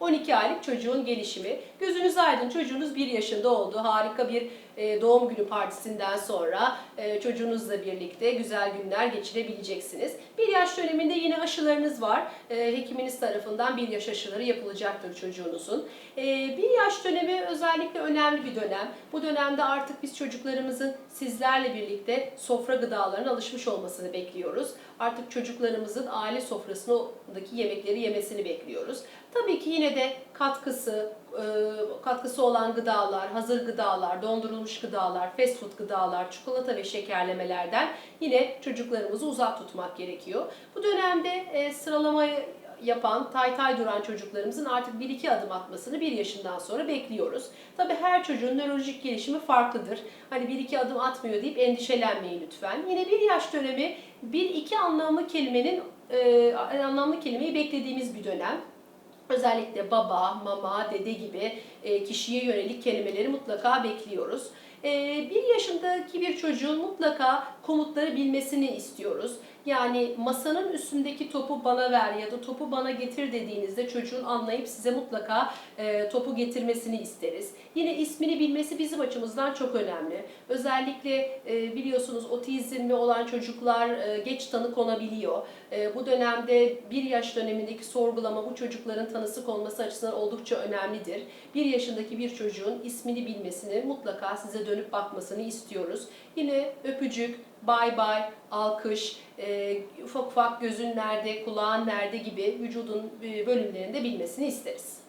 12 aylık çocuğun gelişimi. Gözünüz aydın çocuğunuz 1 yaşında oldu. Harika bir e, doğum günü partisinden sonra e, çocuğunuzla birlikte güzel günler geçirebileceksiniz. 1 yaş döneminde yine aşılarınız var. E, hekiminiz tarafından 1 yaş aşıları yapılacaktır çocuğunuzun. E, 1 yaş dönemi özellikle önemli bir dönem. Bu dönemde artık biz çocuklarımızın sizlerle birlikte sofra gıdalarına alışmış olmasını bekliyoruz. Artık çocuklarımızın aile sofrasındaki yemekleri yemesini bekliyoruz. Tabii ki yine de katkısı, e, katkısı olan gıdalar, hazır gıdalar, dondurulmuş gıdalar, fast food gıdalar, çikolata ve şekerlemelerden yine çocuklarımızı uzak tutmak gerekiyor. Bu dönemde e, sıralamayı yapan, tay tay duran çocuklarımızın artık 1-2 adım atmasını 1 yaşından sonra bekliyoruz. Tabii her çocuğun nörolojik gelişimi farklıdır. Hani 1-2 adım atmıyor deyip endişelenmeyin lütfen. Yine 1 yaş dönemi 1-2 anlamlı kelimenin e, anlamlı kelimeyi beklediğimiz bir dönem. Özellikle baba, mama, dede gibi e, kişiye yönelik kelimeleri mutlaka bekliyoruz. E, bir yaşındaki bir çocuğun mutlaka komutları bilmesini istiyoruz. Yani masanın üstündeki topu bana ver ya da topu bana getir dediğinizde çocuğun anlayıp size mutlaka e, topu getirmesini isteriz. Yine ismini bilmesi bizim açımızdan çok önemli. Özellikle biliyorsunuz otizmli olan çocuklar geç tanı konabiliyor. Bu dönemde bir yaş dönemindeki sorgulama bu çocukların tanısı konması açısından oldukça önemlidir. Bir yaşındaki bir çocuğun ismini bilmesini mutlaka size dönüp bakmasını istiyoruz. Yine öpücük, bay bay, alkış, e, ufak ufak gözün nerede, kulağın nerede gibi vücudun e, bölümlerinde bilmesini isteriz.